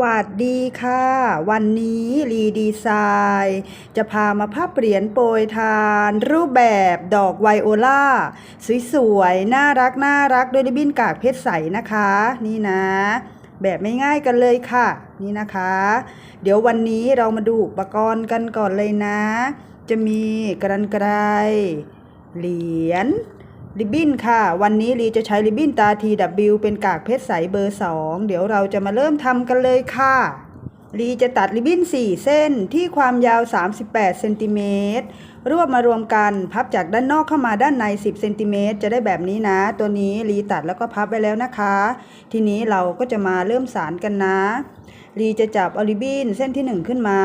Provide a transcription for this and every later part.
วัสดีค่ะ วันนี้รีดีไซน์จะพามาภาพเหรียญโปรยทาน รูปแบบดอกไวโอลาสวยๆ น่ารักน่ารักด้วยริบบิ้นกากเพชรใสนะคะ นี่นะ แบบไม่ง่ายกันเลยค่ะ นี่นะคะ เดี๋ยววันนี้เรามาดูอุปกรณ์กันก่อนเลยนะ จะมีกรันไกรเหรียญ ริบบิ้นค่ะ วันนี้ลีจะใช้ริบบิ้นตา TW เป็นกากเพชรใสเบอร์ 2 เดี๋ยวเราจะมาเริ่มทำกันเลยค่ะลีจะตัดริบบิ้น 4 เส้นที่ความยาว 38เซนติเมตรรวบมารวมกันพับจากด้านนอกเข้ามาด้านใน 10เซนติเมตรจะได้แบบนี้นะ ตัวนี้ลีตัดแล้วก็พับไว้แล้วนะคะ ทีนี้เราก็จะมาเริ่มสารกันนะลีจะจับอาริบบิ้นเส้นที่ 1 ขึ้นมา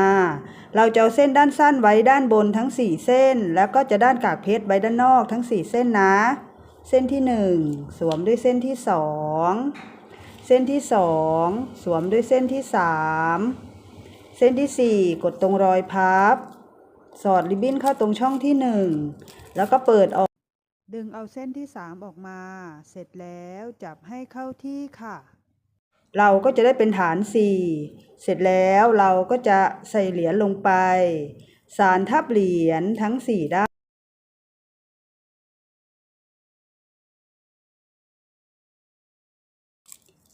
เราจะเอาเส้นด้านสั้นไว้ด้านบนทั้ง 4 เส้น แล้วก็จะด้านกากเพชรไว้ด้านนอกทั้ง 4 เส้นนะ เส้นที่ 1 สวมด้วยเส้นที่ 2 เส้นที่ 2 สวมด้วยเส้นที่ 3 เส้นที่ 4 กดตรงรอยพับ สอดริบบิ้นเข้าตรงช่องที่ 1 แล้วก็เปิดออก ดึงเอาเส้นที่ 3 ออกมา เสร็จแล้วจับให้เข้าที่ค่ะ เราก็จะได้เป็นฐาน 4 เสร็จแล้วเราก็จะใส่เหรียญลงไป สารทับเหรียญทั้ง 4 ด้าน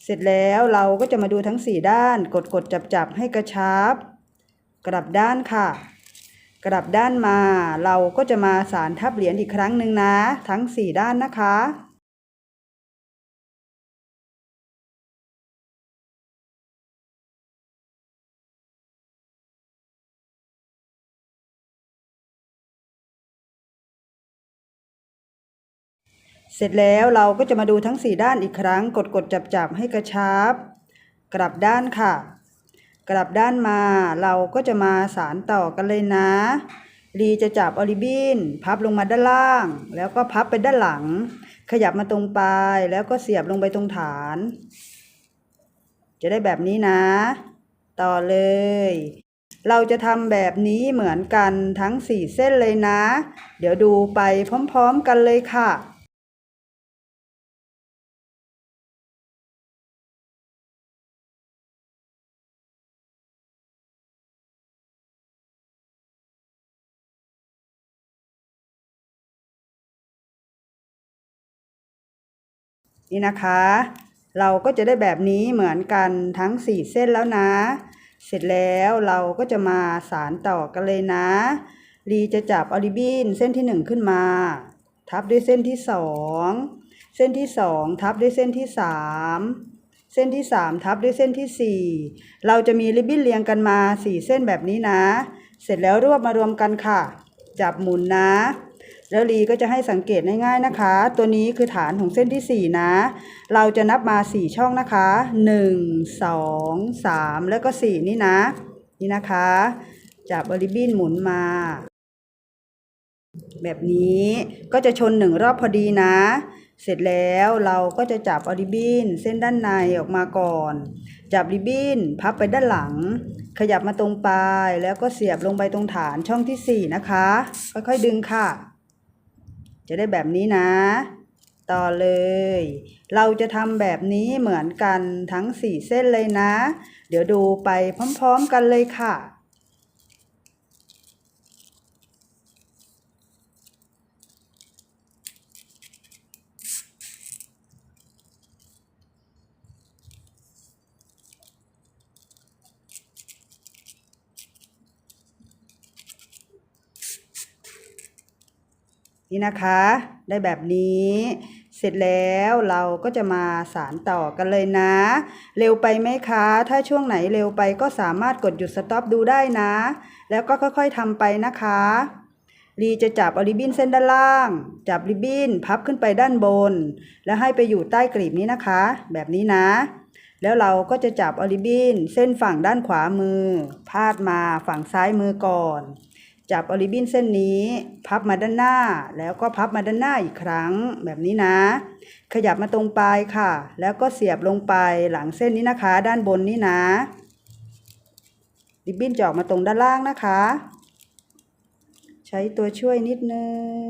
เสร็จแล้วเราก็จะมาดูทั้ง 4 ด้าน กดกดจับจับให้กระชับ กลับด้านค่ะ กลับด้านมา เราก็จะมาสารทับเหรียญอีกครั้งหนึ่งนะ ทั้ง 4 ด้านนะคะ เสร็จแล้วเราก็จะมาดูทั้ง 4 ด้านอีกครั้ง กดกดจับจับให้กระชับ กลับด้านค่ะ กลับด้านมาเราก็จะมาสารต่อกันเลยนะลีจะจับออริบินพับลงมาด้านล่าง แล้วก็พับไปด้านหลัง ขยับมาตรงปลายแล้วก็เสียบลงไปตรงฐาน จะได้แบบนี้นะ ต่อเลย เราจะทำแบบนี้เหมือนกันทั้ง 4 เส้นเลยนะ เดี๋ยวดูไปพร้อมๆกันเลยค่ะ นี่นะคะ เราก็จะได้แบบนี้เหมือนกันทั้ง 4 เส้นแล้วนะ เสร็จแล้วเราก็จะมาสารต่อกันเลยนะลีจะจับออริบินเส้นที่ 1 ขึ้นมา ทับด้วยเส้นที่ 2 เส้นที่ 2 ทับด้วยเส้นที่ 3เส้นที่ 3 ทับด้วยเส้นที่ 4 เราจะมีริบบิ้นเรียงกันมา 4 เส้นแบบนี้นะ เสร็จแล้วรวบมารวมกันค่ะ จับหมุนนะ แล้วลีก็จะให้สังเกตง่ายๆนะคะ ตัวนี้คือฐานของเส้นที่ 4 นะ เราจะนับมา 4 ช่องนะคะ 1 2 3 แล้วก็ 4 นี่นะ นี่นะคะ จับบริบินหมุนมา แบบนี้ก็จะชนหนึ่งรอบพอดีนะ เสร็จแล้วเราก็จะจับอริบินเส้นด้านในออกมาก่อน จับริบินพับไปด้านหลัง ขยับมาตรงปลายแล้วก็เสียบลงไปตรงฐานช่องที่ 4 นะคะ ค่อยๆดึงค่ะ จะได้แบบนี้นะ ต่อเลย เราจะทำแบบนี้เหมือนกันทั้งสี่เส้นเลยนะ เดี๋ยวดูไปพร้อมๆกันเลยค่ะ นี่นะคะ ได้แบบนี้ เสร็จแล้วเราก็จะมาสารต่อกันเลยนะ เร็วไปไหมคะ ถ้าช่วงไหนเร็วไปก็สามารถกดหยุดสต็อปดูได้นะ แล้วก็ค่อยๆทำไปนะคะลีจะจับอริบบิ้นเส้นด้านล่าง จับริบบิ้นพับขึ้นไปด้านบน แล้วให้ไปอยู่ใต้กลีบนี้นะคะ แบบนี้นะ แล้วเราก็จะจับอริบบิ้นเส้นฝั่งด้านขวามือ พาดมาฝั่งซ้ายมือก่อน จับออริบินเส้นนี้ พับมาด้านหน้า แล้วก็พับมาด้านหน้าอีกครั้งแบบนี้นะ ขยับมาตรงปลายค่ะ แล้วก็เสียบลงไปหลังเส้นนี้นะคะ ด้านบนนี้นะริบบิ้นจะออกมาตรงด้านล่างนะคะ ใช้ตัวช่วยนิดนึง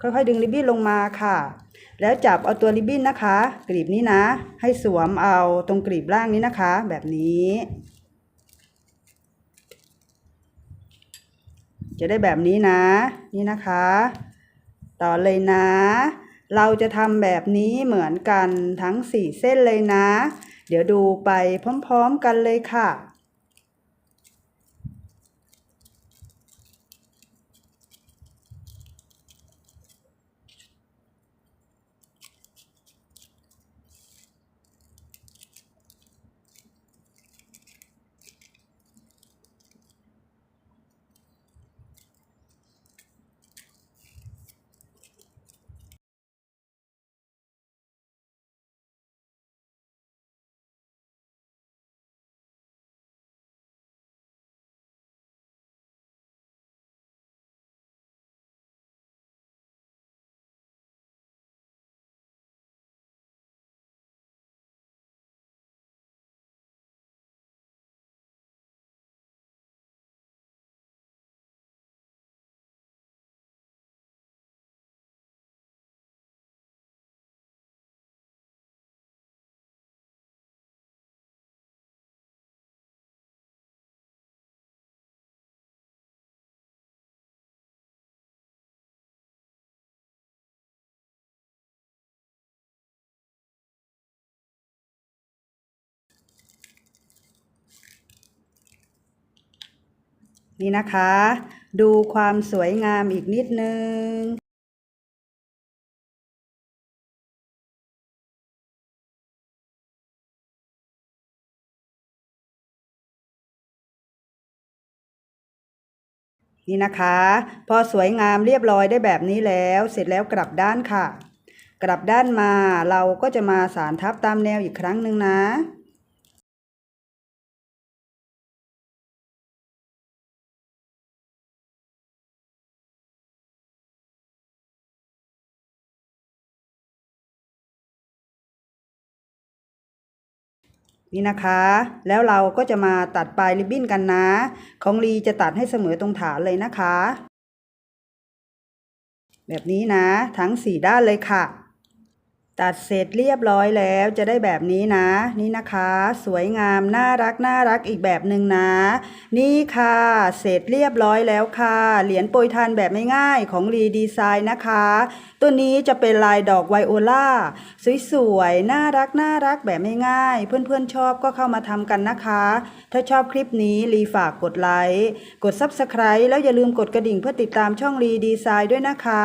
ค่อยๆดึงริบบิ้นลงมาค่ะ แล้วจับเอาตัวริบบิ้นนะคะกรีบนี้นะ ให้สวมเอาตรงกรีบล่างนี้นะคะ แบบนี้ จะได้แบบนี้นะ นี่นะคะ ต่อเลยนะ เราจะทำแบบนี้เหมือนกันทั้ง 4 เส้นเลยนะ เดี๋ยวดูไปพร้อมๆกันเลยค่ะ นี่นะคะ ดูความสวยงามอีกนิดนึง นี่นะคะ พอสวยงามเรียบร้อยได้แบบนี้แล้ว เสร็จแล้วกลับด้านค่ะ กลับด้านมาเราก็จะมาสารทับตามแนวอีกครั้งหนึ่งนะ นี่นะคะ แล้วเราก็จะมาตัดปลายริบบิ้นกันนะ ของลีจะตัดให้เสมอตรงฐานเลยนะคะ แบบนี้นะ ทั้งสี่ด้านเลยค่ะ ตัดเสร็จเรียบร้อยแล้วจะได้แบบนี้นะ นี่นะคะ สวยงามน่ารักน่ารักอีกแบบหนึ่งนะ นี่ค่ะ เสร็จเรียบร้อยแล้วค่ะ เหรียญโปรยทานแบบไม่ง่ายของรีดีไซน์นะคะ ตัวนี้จะเป็นลายดอกไวโอลาสวยๆน่ารักน่ารักแบบไม่ง่ายเพื่อนๆชอบก็เข้ามาทำกันนะคะ ถ้าชอบคลิปนี้รีฝากกดไลค์กด Subscribe แล้วอย่าลืมกดกระดิ่งเพื่อติดตามช่องรีดีไซน์ด้วยนะคะ